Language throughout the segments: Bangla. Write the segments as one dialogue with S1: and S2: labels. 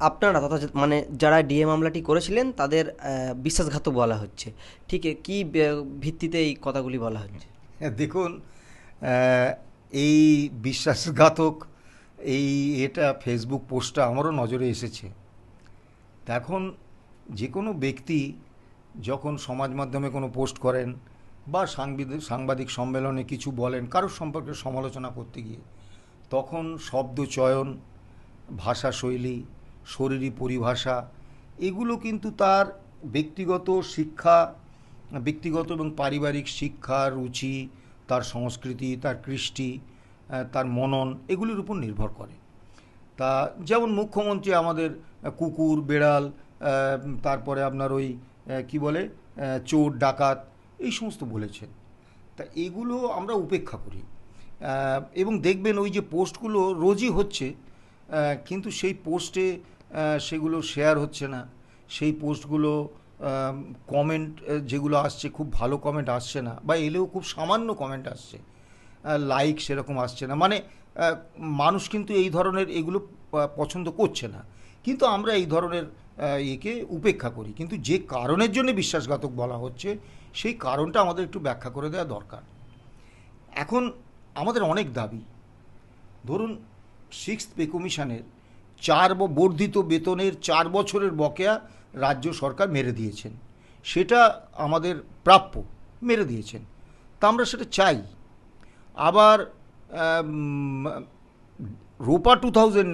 S1: আপনারা তথা মানে যারা ডিএ মামলাটি করেছিলেন তাদের আহ, বিশ্বাসঘাতক বলা হচ্ছে। ঠিক কি ভিত্তিতে এই কথাগুলি বলা হচ্ছে?
S2: হ্যাঁ, দেখুন এই বিশ্বাসঘাতক এই এটা ফেসবুক পোস্টটা আমারও নজরে এসেছে। এখন যে কোনো ব্যক্তি যখন সমাজ মাধ্যমে কোনো পোস্ট করেন বা সাংবিদিক সাংবাদিক সম্মেলনে কিছু বলেন কারোর সম্পর্কে সমালোচনা করতে গিয়ে তখন শব্দ চয়ন ভাষা শৈলী শরীরী পরিভাষা, এগুলো কিন্তু তার ব্যক্তিগত শিক্ষা, ব্যক্তিগত এবং পারিবারিক শিক্ষা, রুচি, তার সংস্কৃতি, তার কৃষ্টি তার মনন, এগুলির উপর নির্ভর করে। তা যেমন মুখ্যমন্ত্রী আমাদের কুকুর, বেড়াল তারপরে আপনার ওই কি বলে চোর, ডাকাত, এই সমস্ত বলেছেন। তা এগুলো আমরা উপেক্ষা করি। এবং দেখবেন ওই যে পোস্টগুলো রোজই হচ্ছে কিন্তু সেই পোস্টে সেগুলো শেয়ার হচ্ছে না। সেই পোস্টগুলো কমেন্ট যেগুলো আসছে, খুব ভালো কমেন্ট আসছে না। বা এলেও খুব সামান্য কমেন্ট আসছে। লাইক সেরকম আসছে না। মানে মানুষ কিন্তু এই ধরনের এগুলো পছন্দ করছে না। কিন্তু আমরা এই ধরনের একে উপেক্ষা করি। কিন্তু যে কারণের জন্য বিশ্বাসঘাতক বলা হচ্ছে, সেই কারণটা আমাদের একটু ব্যাখ্যা করে দেওয়া দরকার। এখন, আমাদের অনেক দাবি। ধরুন সিক্স পে কমিশনের চার বর্ধিত বেতনের চার বছরের বকেয়া রাজ্য সরকার মেরে দিয়েছেন। সেটা আমাদের প্রাপ্য মেরে দিয়েছেন। তা আমরা সেটা চাই। আবার রোপা টু থাউজেন্ড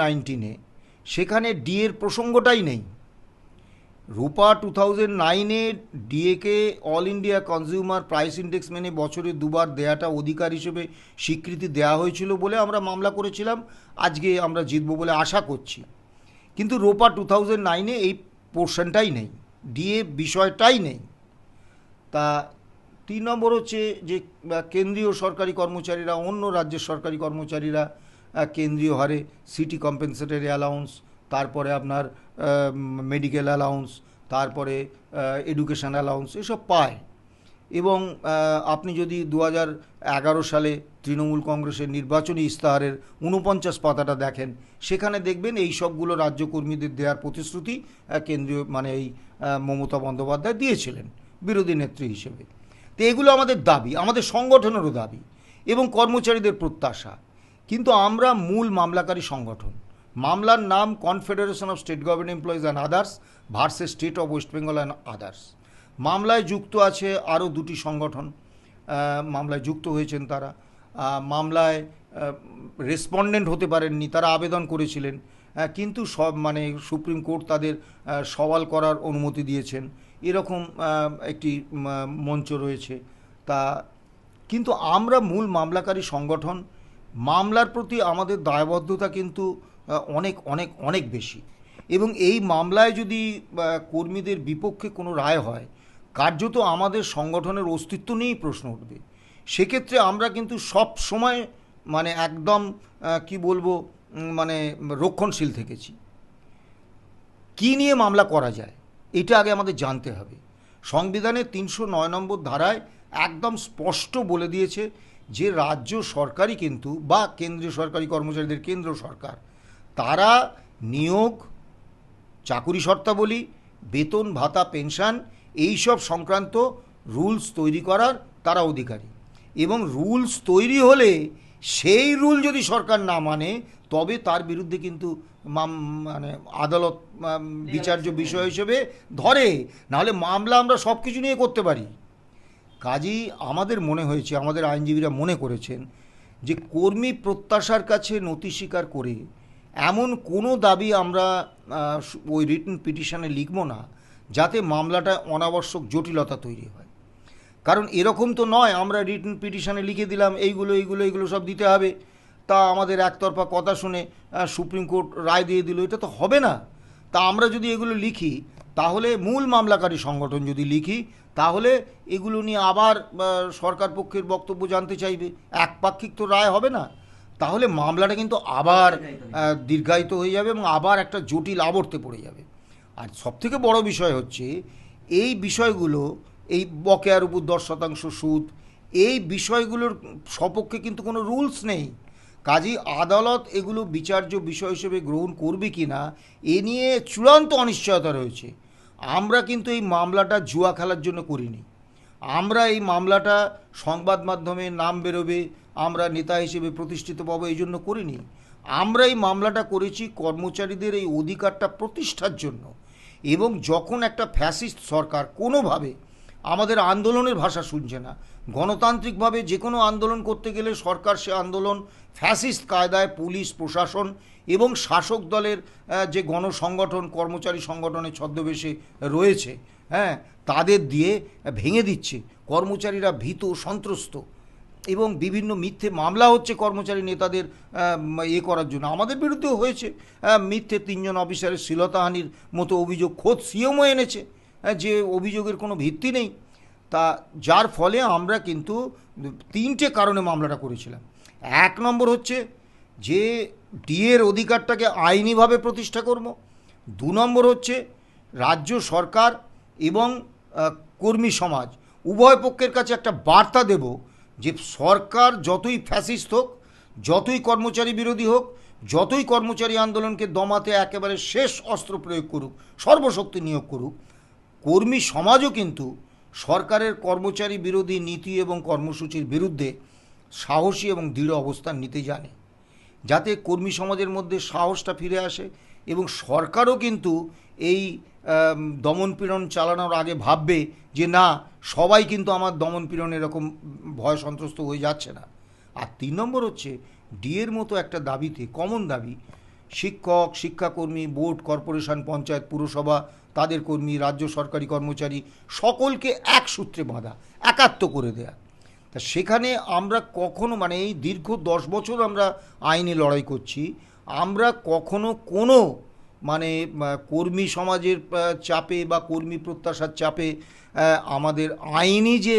S2: সেখানে ডিএর প্রসঙ্গটাই নেই। রূপা টু থাউজেন্ড নাইনে ডিএকে all India consumer price index মেনে বছরে দুবার দেয়াটা অধিকার হিসেবে স্বীকৃতি দেওয়া হয়েছিল বলে আমরা মামলা করেছিলাম। আজকে আমরা জিতবো বলে আশা করছি। কিন্তু রোপা টু থাউজেন্ড নাইনে এই পোর্শনটাই নেই। ডিএ বিষয়টাই নেই। তা তিন নম্বর হচ্ছে যে কেন্দ্রীয় সরকারি কর্মচারীরা, অন্য রাজ্যের সরকারি কর্মচারীরা কেন্দ্রীয় হারে সিটি কম্পেনসেটরি অ্যালাউন্স তারপরে আপনার মেডিকেল অ্যালাউন্স তারপরে এডুকেশন অ্যালাউন্স এসব পায়। এবং আপনি যদি দু সালে তৃণমূল কংগ্রেসের নির্বাচনী ইস্তাহারের উনপঞ্চাশ পাতাটা দেখেন, সেখানে দেখবেন এই সবগুলো রাজ্য কর্মীদের দেওয়ার প্রতিশ্রুতি কেন্দ্রীয় মানে এই মমতা বন্দ্যোপাধ্যায় দিয়েছিলেন, বিরোধী নেত্রী হিসেবে। তো এগুলো আমাদের দাবি, আমাদের সংগঠনেরও দাবি এবং কর্মচারীদের প্রত্যাশা। কিন্তু আমরা মূল মামলাকারী সংগঠন। মামলার নাম confederation of state government employees and others versus state of West Bengal and others মামলায় যুক্ত আছে আরও দুটি সংগঠন মামলায় যুক্ত হয়েছেন তারা। মামলায় রেসপন্ডেন্ট হতে পারেননি, তারা আবেদন করেছিলেন। কিন্তু সব মানে সুপ্রিম কোর্ট তাদের সওয়াল করার অনুমতি দিয়েছেন। এরকম একটি মঞ্চ রয়েছে। তা, কিন্তু আমরা মূল মামলাকারী সংগঠন, মামলার প্রতি আমাদের দায়বদ্ধতা কিন্তু অনেক অনেক অনেক বেশি। এবং এই মামলায় যদি কর্মীদের বিপক্ষে কোনো রায় হয়, কার্যত আমাদের সংগঠনের অস্তিত্ব নিয়েই প্রশ্ন উঠবে। সেক্ষেত্রে আমরা কিন্তু সব সময় মানে একদম কি বলব মানে রক্ষণশীল থেকেছি। কী নিয়ে মামলা করা যায়, এটা আগে আমাদের জানতে হবে। সংবিধানের তিনশো নয় নম্বর ধারায় একদম স্পষ্ট বলে দিয়েছে যে, রাজ্য সরকারই কিন্তু বা কেন্দ্রীয় সরকারি কর্মচারীদের কেন্দ্র সরকার তারা নিয়োগ, চাকুরি শর্তাবলী, বেতন, ভাতা, পেনশন, এইসব সংক্রান্ত রুলস তৈরি করার তারা অধিকারী। এবং রুলস তৈরি হলে সেই রুল যদি সরকার না মানে তবে তার বিরুদ্ধে কিন্তু মানে আদালত বিচার্য বিষয় হিসেবে ধরে। নাহলে মামলা আমরা সব কিছু নিয়ে করতে পারি। কাজেই আমাদের মনে হয়েছে, আমাদের আইনজীবীরা মনে করেছেন যে কর্মী প্রত্যাশার কাছে নথি স্বীকার করে এমন কোনো দাবি আমরা ওই রিটার্ন পিটিশনে লিখব না, যাতে মামলাটা অনাবশ্যক জটিলতা তৈরি হয়। কারণ এরকম তো নয়, আমরা রিটার্ন পিটিশনে লিখে দিলাম, এইগুলো এইগুলো এইগুলো সব দিতে হবে। তা আমাদের একতরফা কথা শুনে সুপ্রিম কোর্ট রায় দিয়ে দিল, এটা তো হবে না। তা আমরা যদি এগুলো লিখি, তাহলে মূল মামলাকারী সংগঠন যদি লিখি, তাহলে এগুলো নিয়ে আবার সরকার পক্ষের বক্তব্য জানতে চাইবে। একপাক্ষিক তো রায় হবে না। তাহলে মামলাটা কিন্তু আবার দীর্ঘায়িত হয়ে যাবে এবং আবার একটা জটিল আবর্তে পড়ে যাবে। আর সবথেকে বড় বিষয় হচ্ছে, এই বিষয়গুলো, এই বকেয়ার উপর দশ শতাংশ সুদ, এই বিষয়গুলোর সপক্ষে কিন্তু কোনো রুলস নেই। কাজেই আদালত এগুলো বিচার্য বিষয় হিসেবে গ্রহণ করবে কি না, এ নিয়ে চূড়ান্ত অনিশ্চয়তা রয়েছে। আমরা কিন্তু এই মামলাটা জুয়া খেলার জন্য করিনি। আমরা এই মামলাটা সংবাদ মাধ্যমে নাম বেরোবে আমরা নেতা হিসেবে প্রতিষ্ঠিত পাবো এই জন্য করিনি। আমরা এই মামলাটা করেছি কর্মচারীদের এই অধিকারটা প্রতিষ্ঠার জন্য। এবং যখন একটা ফ্যাসিস্ট সরকার কোনোভাবে আমাদের আন্দোলনের ভাষা শুনছে না, গণতান্ত্রিকভাবে যে কোনো আন্দোলন করতে গেলে সরকার সে আন্দোলন ফ্যাসিস্ট কায়দায় পুলিশ, প্রশাসন এবং শাসক দলের যে গণসংগঠন, কর্মচারী সংগঠনের ছদ্মবেশে রয়েছে হ্যাঁ তাদের দিয়ে ভেঙে দিচ্ছে। কর্মচারীরা ভীত, সন্ত্রস্ত। এবং বিভিন্ন মিথ্যে মামলা হচ্ছে কর্মচারী নেতাদের ইয়ে করার জন্য। আমাদের বিরুদ্ধেও হয়েছে। মিথ্যে তিনজন অফিসারের শ্লীলতাহানির মতো অভিযোগ। খোদ সিএমও এনেছে যে অভিযোগের কোনো ভিত্তি নেই। তা যার ফলে আমরা কিন্তু তিনটে কারণে মামলাটা করেছিলাম। এক নম্বর হচ্ছে যে ডিএর অধিকারটাকে আইনিভাবে প্রতিষ্ঠা করব। দু নম্বর হচ্ছে রাজ্য সরকার এবং কর্মী সমাজ, উভয় পক্ষের কাছে একটা বার্তা দেব যে সরকার যতই ফ্যাসিস্ট হোক, যতই কর্মচারী বিরোধী হোক, যতই কর্মচারী আন্দোলনকে দমাতে একেবারে শেষ অস্ত্র প্রয়োগ করুক, সর্বশক্তি নিয়োগ করুক, কর্মী সমাজও কিন্তু সরকারের কর্মচারী বিরোধী নীতি এবং কর্মসূচির বিরুদ্ধে সাহসী এবং দৃঢ় অবস্থান নিতে জানে। যাতে কর্মী সমাজের মধ্যে সাহসটা ফিরে আসে এবং সরকারও কিন্তু এই দমনপীড়ন চালানোর আগে ভাববে যে না, সবাই কিন্তু আমার দমনপীড়ন এরকম ভয় সন্ত্রস্ত হয়ে যাচ্ছে না। আর তিন নম্বর হচ্ছে, ডিএর মতো একটা দাবিতে, কমন দাবি, শিক্ষক, শিক্ষাকর্মী, বোর্ড, কর্পোরেশন, পঞ্চায়েত, পুরসভা, তাদের কর্মী, রাজ্য সরকারি কর্মচারী, সকলকে এক সূত্রে বাঁধা, একাত্ম করে দেয়া। তা সেখানে আমরা কখনো মানে এই দীর্ঘ দশ বছর আমরা আইনে লড়াই করছি, আমরা কখনো কোনো মানে কর্মী সমাজের চাপে বা কর্মী প্রত্যাশার চাপে আমাদের আইনি যে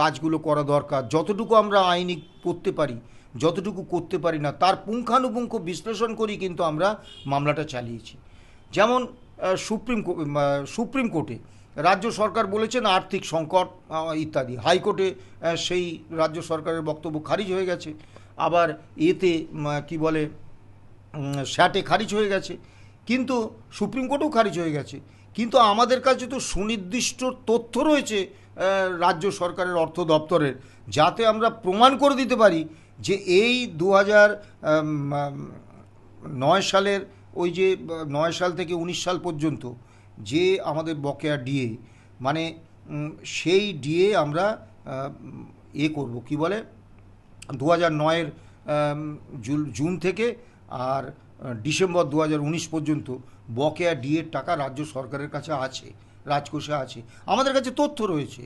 S2: কাজগুলো করা দরকার, যতটুকু আমরা আইনি করতে পারি, যতটুকু করতে পারি না, তার পুঙ্খানুপুঙ্খ বিশ্লেষণ করেই কিন্তু আমরা মামলাটা চালিয়েছি। যেমন সুপ্রিম সুপ্রিম কোর্টে রাজ্য সরকার বলেছেন আর্থিক সংকট ইত্যাদি। হাইকোর্টে সেই রাজ্য সরকারের বক্তব্য খারিজ হয়ে গেছে। আবার এতে কি বলে স্যাটে খারিজ হয়ে গেছে। কিন্তু সুপ্রিম কোর্টেও খারিজ হয়ে গেছে। কিন্তু আমাদের কাছে তো সুনির্দিষ্ট তথ্য রয়েছে রাজ্য সরকারের অর্থ দপ্তরের, যাতে আমরা প্রমাণ করে দিতে পারি যে এই দু নয় সালের ওই যে নয় সাল থেকে উনিশ সাল পর্যন্ত যে আমাদের বকেয়া ডিএ মানে সেই ডিএ আমরা এ করব, কি বলে? দু হাজার নয়ের জুন থেকে আর ডিসেম্বর দু হাজার উনিশ পর্যন্ত বকেয়া ডিএর টাকা রাজ্য সরকারের কাছে আছে, রাজকোষে আছে। আমাদের কাছে তথ্য রয়েছে।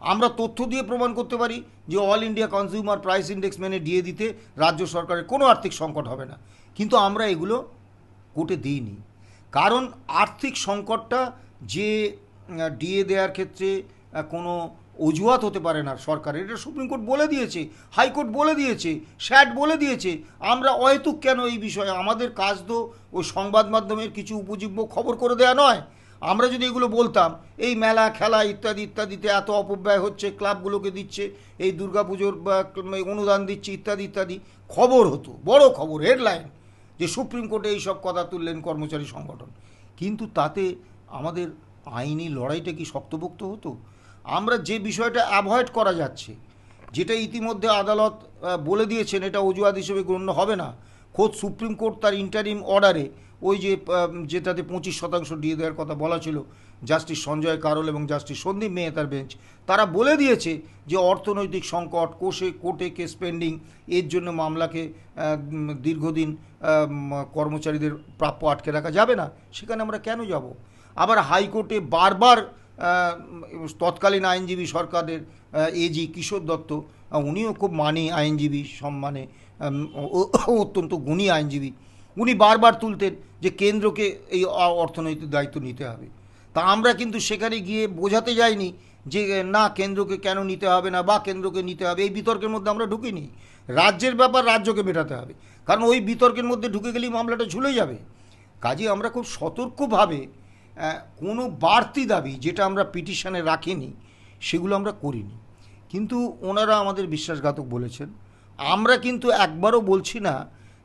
S2: আমরা তথ্য দিয়ে প্রমাণ করতে পারি যে all India consumer price index মেনে ডিএ দিতে রাজ্য সরকারের কোনো আর্থিক সংকট হবে না। কিন্তু আমরা এগুলো কোর্টে দিইনি। কারণ আর্থিক সংকটটা যে ডিএ দেওয়ার ক্ষেত্রে কোনো অজুহাত হতে পারে না সরকারের। এটা সুপ্রিম কোর্ট বলে দিয়েছে, হাইকোর্ট বলে দিয়েছে, স্যাট বলে দিয়েছে। আমরা অহেতুক কেন এই বিষয়ে? আমাদের কাজ তো ওই সংবাদ মাধ্যমের কিছু উপজীব্য খবর করে দেওয়া নয়। আমরা যদি এগুলো বলতাম, এই মেলা, খেলা ইত্যাদি, ইত্যাদিতে এত অপব্যয় হচ্ছে, ক্লাবগুলোকে দিচ্ছে, এই দুর্গাপুজোর বা অনুদান দিচ্ছে, ইত্যাদি ইত্যাদি, খবর হতো, বড় খবর, হেডলাইন, যে সুপ্রিম কোর্টে এই সব কথা তুললেন কর্মচারী সংগঠন। কিন্তু তাতে আমাদের আইনি লড়াইটা কি শক্তপোক্ত হতো? আমরা যে বিষয়টা অ্যাভয়েড করা যাচ্ছে, যেটা ইতিমধ্যে আদালত বলে দিয়েছেন, এটা অজুহাত হিসেবে গণ্য হবে না। খোদ সুপ্রিম কোর্ট তার ইন্টারিম অর্ডারে ওই যে যেটাতে পঁচিশ শতাংশ দিয়ে দেওয়ার কথা বলা ছিল, জাস্টিস সঞ্জয় কারল এবং জাস্টিস সন্দীপ মেহতার বেঞ্চ তারা বলে দিয়েছে যে অর্থনৈতিক সংকট, কোষে, কোর্টে কেস পেন্ডিং এর জন্য মামলাকে দীর্ঘদিন কর্মচারীদের প্রাপ্য আটকে রাখা যাবে না। সেখানে আমরা কেন যাব? আবার হাইকোর্টে বারবার তৎকালীন আইনজীবী সরকারের এজি কিশোর দত্ত উনিও খুব মানি আইনজীবী, সম্মানে অত্যন্ত গুণী আইনজীবী। উনি বারবার তুলতেন যে কেন্দ্রকে এই অর্থনৈতিক দায়িত্ব নিতে হবে। তা আমরা কিন্তু সেখানে গিয়ে বোঝাতে যাইনি যে, না, কেন্দ্রকে কেন নিতে হবে না, বা কেন্দ্রকে নিতে হবে, এই বিতর্কের মধ্যে আমরা ঢুকিনি। রাজ্যের ব্যাপার রাজ্যকে মেটাতে হবে। কারণ ওই বিতর্কের মধ্যে ঢুকে গেলেই মামলাটা ঝুলে যাবে। কাজে আমরা খুব সতর্কভাবে কোনো বাড়তি দাবি যেটা আমরা পিটিশনে রাখিনি, সেগুলো আমরা করিনি। কিন্তু ওনারা আমাদের বিশ্বাসঘাতক বলেছেন। আমরা কিন্তু একবারও বলছি না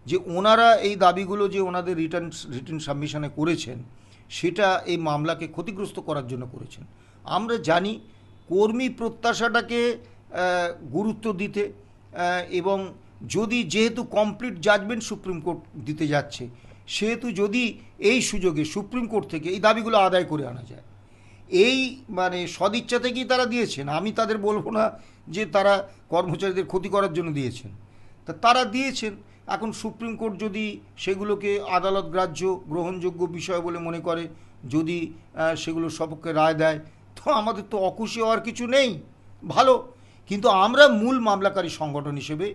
S2: যে ওনারা এই দাবিগুলো যে ওনাদের রিটার্ন রিটার্ন সাবমিশনে করেছেন, সেটা এই মামলাকে ক্ষতিগ্রস্ত করার জন্য করেছেন। আমরা জানি কর্মী প্রত্যাশাটাকে গুরুত্ব দিতে এবং যদি যেহেতু কমপ্লিট জাজমেন্ট সুপ্রিম কোর্ট দিতে যাচ্ছে সেহেতু যদি এই সুযোগে সুপ্রিম কোর্ট থেকে এই দাবিগুলো আদায় করে আনা যায় এই মানে সদিচ্ছা থেকেই তারা দিয়েছেন? আমি তাদের বলব না যে তারা কর্মচারীদের ক্ষতি করার জন্য দিয়েছেন। তা তারা দিয়েছেন। এখন সুপ্রিম কোর্ট যদি সেগুলোকে আদালত গ্রাহ্য গ্রহণযোগ্য বিষয় বলে মনে করে যদি আহ, সেগুলো সপক্ষে রায় দেয় তো আমাদের তো অখুশি হওয়ার কিছু নেই। ভালো। কিন্তু আমরা মূল মামলাকারী সংগঠন হিসেবে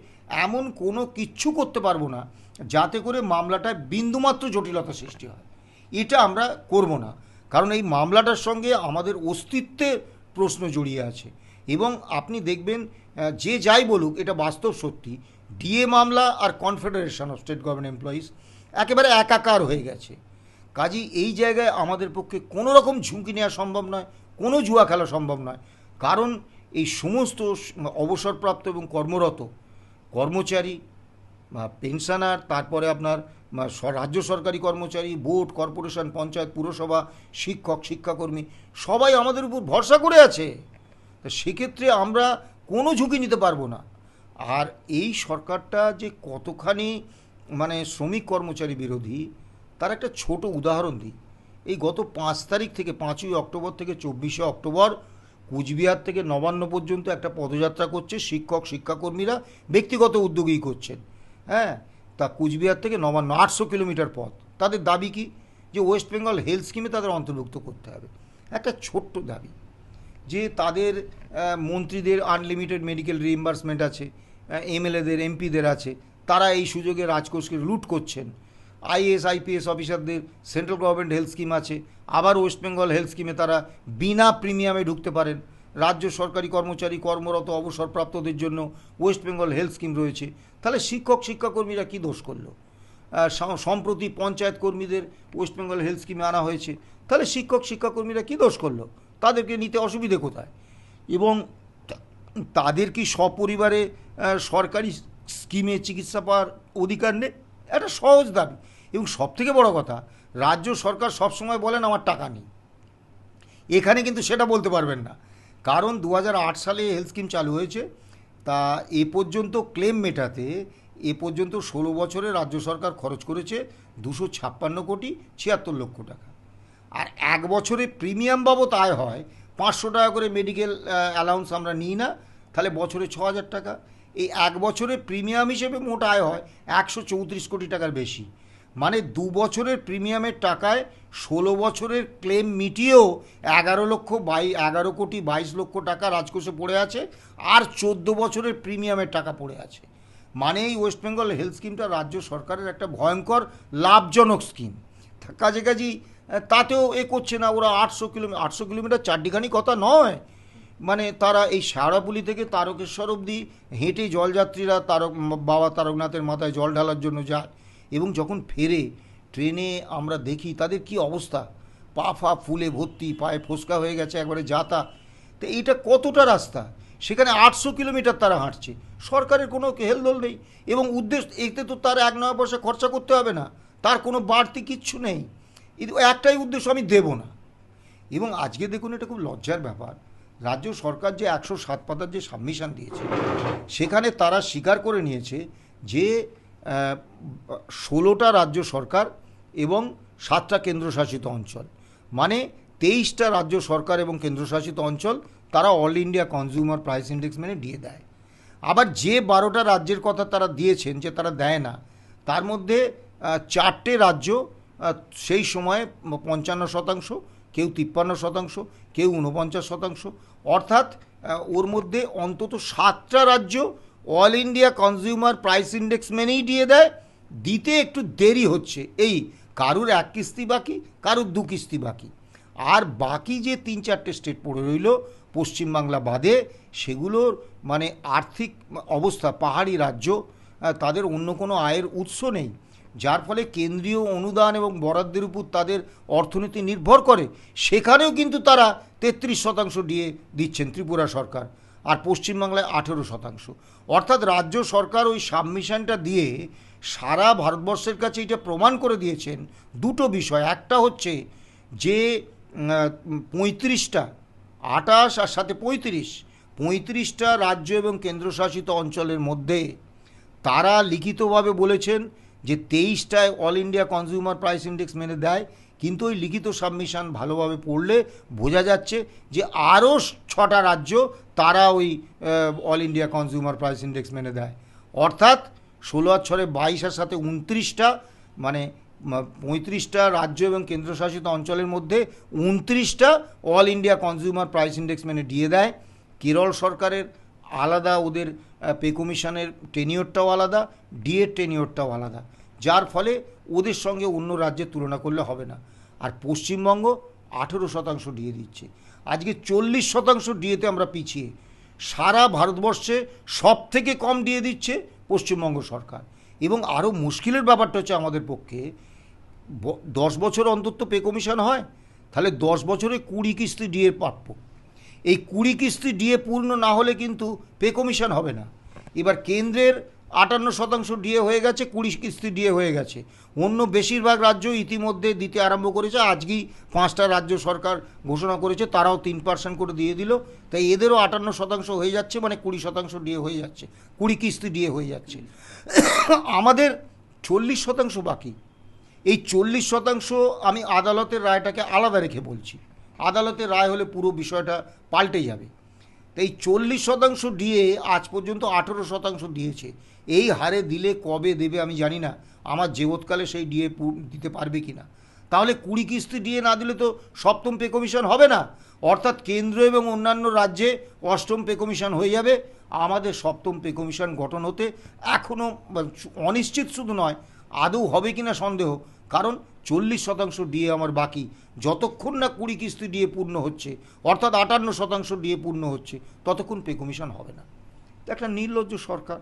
S2: এমন কোনো কিচ্ছু করতে পারব না যাতে করে মামলাটায় বিন্দুমাত্র জটিলতা সৃষ্টি হয়। এটা আমরা করব না। কারণ এই মামলাটার সঙ্গে আমাদের অস্তিত্বের প্রশ্ন জড়িয়ে আছে। এবং আপনি দেখবেন যে যাই বলুক, এটা বাস্তব সত্যি। ডিএ মামলা আর confederation of state government employees একেবারে একাকার হয়ে গেছে। কাজেই এই জায়গায় আমাদের পক্ষে কোনো রকম ঝুঁকি নেওয়া সম্ভব নয়, কোনো জুয়া খেলা সম্ভব নয়। কারণ এই সমস্ত অবসরপ্রাপ্ত এবং কর্মরত কর্মচারী পেনশনার তারপরে আপনার রাজ্য সরকারি কর্মচারী, বোর্ড, কর্পোরেশন, পঞ্চায়েত, পুরসভা, শিক্ষক, শিক্ষাকর্মী, সবাই আমাদের উপর ভরসা করে আছে। তা সেক্ষেত্রে আমরা কোনো ঝুঁকি নিতে পারব না। আর এই সরকারটা যে কতখানি মানে শ্রমিক কর্মচারী বিরোধী, তার একটা ছোট উদাহরণ দিই। এই গত পাঁচ তারিখ থেকে পাঁচই অক্টোবর থেকে চব্বিশে অক্টোবর, কুচবিহার থেকে নবান্ন পর্যন্ত একটা পদযাত্রা করছে শিক্ষক, শিক্ষাকর্মীরা, ব্যক্তিগত উদ্যোগেই করছেন। হ্যাঁ তা কুচবিহার থেকে নবান্ন, আটশো কিলোমিটার পথ। তাদের দাবি কি? যে ওয়েস্ট বেঙ্গল হেলথ স্কিমে তাদের অন্তর্ভুক্ত করতে হবে। একটা ছোট্ট দাবি, যে তাদের মন্ত্রীদের আনলিমিটেড মেডিকেল রিইম্বার্সমেন্ট আছে এমএলএদের এমপিদের আছে, তারা এই সুযোগে রাজকোষকে লুট করছেন। আইএস আইপিএস অফিসারদের সেন্ট্রাল গভর্নমেন্ট হেলথ স্কিম আছে, আবার ওয়েস্ট বেঙ্গল হেলথ স্কিমে তারা বিনা প্রিমিয়ামে ঢুকতে পারেন। রাজ্য সরকারি কর্মচারী কর্মরত অবসরপ্রাপ্তদের জন্য ওয়েস্ট বেঙ্গল হেলথ স্কিম রয়েছে। তাহলে শিক্ষক, শিক্ষাকর্মীরা কী দোষ করল? সম্প্রতি পঞ্চায়েত কর্মীদের ওয়েস্ট বেঙ্গল হেলথ স্কিমে আনা হয়েছে। তাহলে শিক্ষক, শিক্ষাকর্মীরা কী দোষ করল? তাদেরকে নিতে অসুবিধে কোথায়? এবং তাদের কি সপরিবারে সরকারি স্কিমে চিকিৎসা পাওয়ার অধিকার নেই? একটা সহজ দাবি। এবং সবথেকে বড় কথা, রাজ্য সরকার সবসময় বলেন আমার টাকা নেই। এখানে কিন্তু সেটা বলতে পারবেন না। কারণ দু হাজার আট সালে হেলথ স্কিম চালু হয়েছে, তা এ পর্যন্ত ক্লেম মেটাতে এ পর্যন্ত ষোলো বছরে রাজ্য সরকার খরচ করেছে দুশো ছাপ্পান্ন কোটি ছিয়াত্তর লক্ষ টাকা। আর এক বছরে প্রিমিয়াম বাবদ আয় হয় পাঁচশো টাকা করে মেডিকেল অ্যালাউন্স আমরা নিই না, তাহলে বছরে ছ হাজার টাকা। এই এক বছরে প্রিমিয়াম হিসেবে মোট আয় হয় একশো চৌত্রিশ কোটি টাকার বেশি। মানে দু বছরের প্রিমিয়ামের টাকায় ষোলো বছরের ক্লেম মিটিয়েও এগারো লক্ষ বাই এগারো কোটি বাইশ লক্ষ টাকা রাজকোষে পড়ে আছে আর চোদ্দ বছরের প্রিমিয়ামের টাকা পড়ে আছে। মানে এই ওয়েস্ট বেঙ্গল হেলথ স্কিমটা রাজ্য সরকারের একটা ভয়ঙ্কর, লাভজনক স্কিম। কাজে কাজেই তাতেও এ করছে না, ওরা আটশো কিলোমিটার আটশো কিলোমিটার চারটিখানি কথা নয়। মানে তারা এই শেওড়াপুলি থেকে তারকেশ্বর অবধি হেঁটে জলযাত্রীরা তারক বাবা তারকনাথের মাথায় জল ঢালার জন্য যায়। এবং যখন ফেরে ট্রেনে আমরা দেখি তাদের কি অবস্থা? পা ফা ফুলে ভর্তি, পায়ে ফোসকা হয়ে গেছে, একবারে যাতা। তো এইটা কতটা রাস্তা? সেখানে আটশো কিলোমিটার তারা হাঁটছে। সরকারের কোনো হেলদোল নেই এবং উদ্দেশ্য এতে তো তার এক নয় পয়সা খরচা করতে হবে না। তার কোনো বাড়তি কিচ্ছু নেই। একটাই উদ্দেশ্য, আমি দেব না। এবং আজকে দেখুন, এটা খুব লজ্জার ব্যাপার। রাজ্য সরকার যে একশো সাত পাতার যে সাবমিশন দিয়েছে, সেখানে তারা স্বীকার করে নিয়েছে যে ষোলোটা রাজ্য সরকার এবং সাতটা কেন্দ্রশাসিত অঞ্চল। মানে তেইশটা রাজ্য সরকার এবং কেন্দ্রশাসিত অঞ্চল তারা all India consumer price index মেনে দিয়ে দেয়। আবার যে বারোটা রাজ্যের কথা তারা দিয়েছেন যে তারা দেয় না, তার মধ্যে চারটে রাজ্য সেই সময়ে পঞ্চান্ন শতাংশ, কেউ তিপ্পান্ন শতাংশ, কেউ উনপঞ্চাশ শতাংশ। অর্থাৎ ওর মধ্যে অন্তত সাতটা রাজ্য all India consumer price index মেনেই দিয়ে দেয়। দিতে একটু দেরি হচ্ছে। এই কারুর এক কিস্তি বাকি, কারুর দু কিস্তি বাকি। আর বাকি যে তিন চারটে স্টেট পড়ে রইল পশ্চিমবাংলা বাদে, সেগুলোর মানে আর্থিক অবস্থা, পাহাড়ি রাজ্য তাদের অন্য কোনো আয়ের উৎস নেই। যার ফলে কেন্দ্রীয় অনুদান এবং বরাদ্দের উপর তাদের অর্থনীতি নির্ভর করে। সেখানেও কিন্তু তারা তেত্রিশ শতাংশ দিয়ে দিচ্ছেন ত্রিপুরা সরকার। আর পশ্চিমবাংলায় আঠেরো শতাংশ। অর্থাৎ রাজ্য সরকার ওই সাবমিশনটা দিয়ে সারা ভারতবর্ষের কাছে এটা প্রমাণ করে দিয়েছেন দুটো বিষয়। একটা হচ্ছে যে পঁয়ত্রিশটা আটাশ আর সাথে পঁয়ত্রিশ, পঁয়ত্রিশটা রাজ্য এবং কেন্দ্রশাসিত অঞ্চলের মধ্যে তারা লিখিতভাবে বলেছেন যে তেইশটায় all India consumer price index মেনে দেয়। কিন্তু ওই লিখিত সাবমিশন ভালোভাবে পড়লে বোঝা যাচ্ছে যে আরও ছটা রাজ্য তারা ওই all India consumer price index মেনে দেয়। অর্থাৎ ষোলো আর ছরে বাইশের সাথে উনত্রিশটা মানে পঁয়ত্রিশটা রাজ্য এবং কেন্দ্রশাসিত অঞ্চলের মধ্যে উনত্রিশটা all India consumer price index মেনে দিয়ে দেয়। কেরল সরকারের আলাদা, ওদের পে কমিশনের টেনিওরটাও আলাদা ডিএর টেনিওরটাও আলাদা। যার ফলে ওদের সঙ্গে অন্য রাজ্যের তুলনা করলে হবে না। আর পশ্চিমবঙ্গ আঠেরো শতাংশ ডিএ দিচ্ছে। আজকে চল্লিশ শতাংশ ডিএতে আমরা পিছিয়ে। সারা ভারতবর্ষে সব থেকে কম ডিএ দিচ্ছে পশ্চিমবঙ্গ সরকার। এবং আরও মুশকিলের ব্যাপারটা হচ্ছে আমাদের পক্ষে দশ বছর অন্তত পে কমিশন হয়, তাহলে দশ বছরে কুড়ি কিস্তি ডিএ প্রাপ্য এই কুড়ি কিস্তি ডিএ পূর্ণ না হলে কিন্তু পে কমিশন হবে না। এবার কেন্দ্রের আটান্ন শতাংশ ডিএ হয়ে গেছে, কুড়ি কিস্তি ডিএ হয়ে গেছে। অন্য বেশিরভাগ রাজ্য ইতিমধ্যে দিতে আরম্ভ করেছে, আজকেই পাঁচটা রাজ্য সরকার ঘোষণা করেছে, তারাও তিন পার্সেন্ট করে দিয়ে দিল। তাই এদেরও আটান্ন শতাংশ হয়ে যাচ্ছে মানে কুড়ি শতাংশ ডিএ হয়ে যাচ্ছে, কুড়ি কিস্তি ডিএ হয়ে যাচ্ছে। আমাদের চল্লিশ শতাংশ বাকি। এই চল্লিশ শতাংশ আমি আদালতের রায়টাকে আলাদা রেখে বলছি। আদালতের রায় হলে পুরো বিষয়টা পাল্টে যাবে। এই চল্লিশ শতাংশ দিয়ে আজ পর্যন্ত আঠেরো শতাংশ দিয়েছে। এই হারে দিলে কবে দেবে আমি জানি না। আমার জেবৎকালে সেই ডিএ দিতে পারবে কি না তাহলে কুড়ি কিস্তি ডিএ না দিলে তো সপ্তম পে কমিশন হবে না। অর্থাৎ কেন্দ্র এবং অন্যান্য রাজ্যে অষ্টম পে কমিশন হয়ে যাবে। আমাদের সপ্তম পে কমিশন গঠন হতে এখনও অনিশ্চিত শুধু নয় আদৌ হবে কিনা সন্দেহ। কারণ চল্লিশ শতাংশ ডিএ আমার বাকি। যতক্ষণ না কুড়ি কিস্তি ডিএ পূর্ণ হচ্ছে, অর্থাৎ আটান্ন শতাংশ ডিএ পূর্ণ হচ্ছে, ততক্ষণ পে কমিশন হবে না। একটা নির্লজ্জ সরকার।